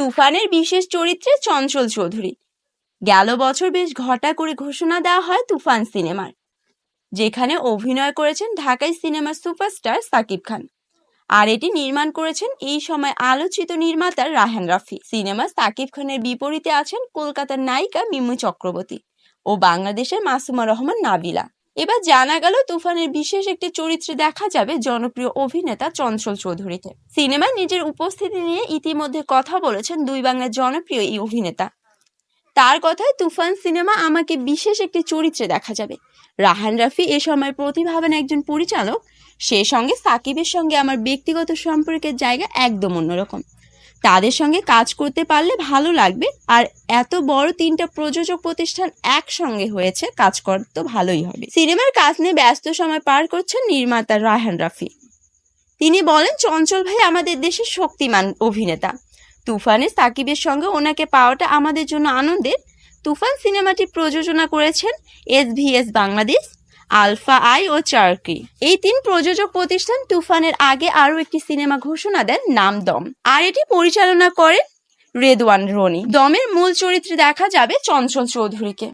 তুফানের বিশেষ চরিত্রে চঞ্চল চৌধুরী। গেল বছর বেশ ঘটা করে ঘোষণা দেওয়া হয় তুফান সিনেমার, যেখানে অভিনয় করেছেন ঢাকাই সিনেমার সুপারস্টার সাকিব খান। আর এটি নির্মাণ করেছেন এই সময় আলোচিত নির্মাতা রাহান রাফি। সিনেমা সাকিব খানের বিপরীতে আছেন কলকাতার নায়িকা মিমু চক্রবর্তী ও বাংলাদেশের মাসুমা রহমান নাবিলা। এবার জানা গেল তুফানের বিশেষ একটি চরিত্রে দেখা যাবে জনপ্রিয় অভিনেতা চঞ্চল চৌধুরীতে। সিনেমায় নিজের উপস্থিতি নিয়ে ইতিমধ্যে কথা বলেছেন দুই বাংলার জনপ্রিয় এই অভিনেতা। তার কথায় তুফান সিনেমা আমাকে বিশেষ একটি চরিত্রে দেখা যাবে। রাহান রাফি এ সময় প্রতিভাবান একজন পরিচালক। সে সঙ্গে সাকিবের সঙ্গে আমার ব্যক্তিগত সম্পর্কের জায়গা একদম অন্যরকম। তাদের সঙ্গে কাজ করতে পারলে ভালো লাগবে। আর এত বড় তিনটা প্রযোজক প্রতিষ্ঠান একসঙ্গে হয়েছে, কাজ করতে তো ভালোই হবে। সিনেমার কাজ নিয়ে ব্যস্ত সময় পার করছেন নির্মাতা রায়হান রাফি। তিনি বলেন, চঞ্চল ভাই আমাদের দেশের শক্তিমান অভিনেতা। তুফানে সাকিবের সঙ্গে ওনাকে পাওয়াটা আমাদের জন্য আনন্দের। তুফান সিনেমাটি প্রযোজনা করেছেন এস বাংলাদেশ। আলফা আই ও চার্কি। এই তিন প্রযোজক প্রতিষ্ঠান তুফানের আগে আরও একটি সিনেমা ঘোষণা দেন নাম দম আর এটি পরিচালনা করেন রেদওয়ান রনি। দমের মূল চরিত্রে দেখা যাবে চঞ্চল চৌধুরীকে।